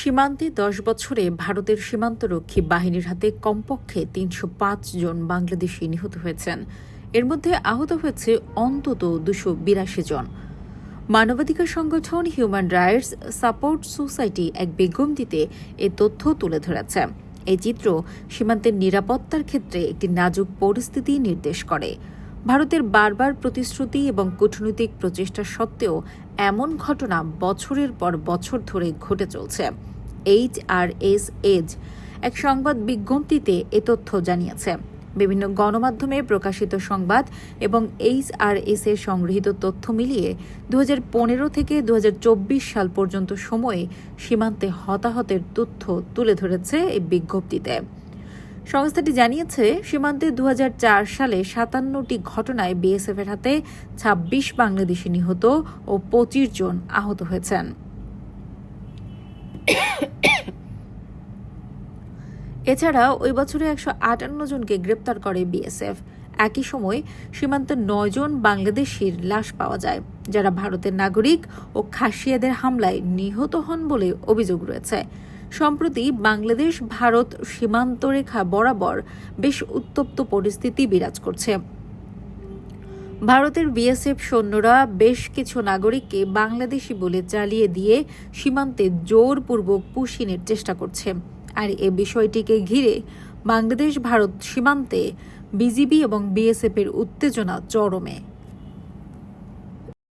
সীমান্তে দশ বছরে ভারতের সীমান্তরক্ষী বাহিনীর হাতে কমপক্ষে তিনশো পাঁচ জন বাংলাদেশি নিহত হয়েছেন। এর মধ্যে আহত হয়েছে অন্তত দুশো বিরাশি জন। মানবাধিকার সংগঠন হিউম্যান রাইটস সাপোর্ট সোসাইটি এক বিজ্ঞপ্তিতে এ তথ্য তুলে ধরেছে। এই চিত্র সীমান্তের নিরাপত্তার ক্ষেত্রে একটি নাজুক পরিস্থিতি নির্দেশ করে। ভারতের বারবার প্রতিশ্রুতি এবং কূটনৈতিক প্রচেষ্টা সত্ত্বেও এমন ঘটনা বছরের পর বছর ধরে ঘটে চলছে। এইচ আর এস এজ এক সংবাদ বিজ্ঞপ্তিতে এ তথ্য জানিয়েছে। বিভিন্ন গণমাধ্যমে প্রকাশিত সংবাদ এবং এইচ আর এর সংগৃহীত তথ্য মিলিয়ে দু হাজার পনেরো থেকে দু হাজার চব্বিশ সাল পর্যন্ত সময়ে সীমান্তে হতাহতের তথ্য তুলে ধরেছে এই বিজ্ঞপ্তিতে। সংস্থাটি জানিয়েছে, সীমান্তে দু হাজার চার সালে সাতান্নটি ঘটনায় বিএসএফ এর হাতে ২৬ বাংলাদেশি নিহত ও পঁচিশ জন আহত হয়েছেন। এছাড়া ওই বছরে একশো আটান্ন জনকে গ্রেপ্তার করে বিএসএফ। একই সময় সীমান্তে নয় জন বাংলাদেশির লাশ পাওয়া যায়, যারা ভারতের নাগরিক ও খাসিয়াদের হামলায় নিহত হন বলে অভিযোগ রয়েছে। সম্প্রতি বাংলাদেশ, ভারত সীমান্ত রেখা বরাবর বেশ উত্তপ্ত পরিস্থিতি বিরাজ করছে। ভারতের বিএসএফ সৈন্যরা বেশ কিছু নাগরিককে বাংলাদেশি বলে চালিয়ে দিয়ে সীমান্তে জোরপূর্বক পুশিনের চেষ্টা করছে। আর এ বিষয়টিকে ঘিরে বাংলাদেশ ভারত সীমান্তে বিজিবি এবং বিএসএফ এর উত্তেজনা চরমে।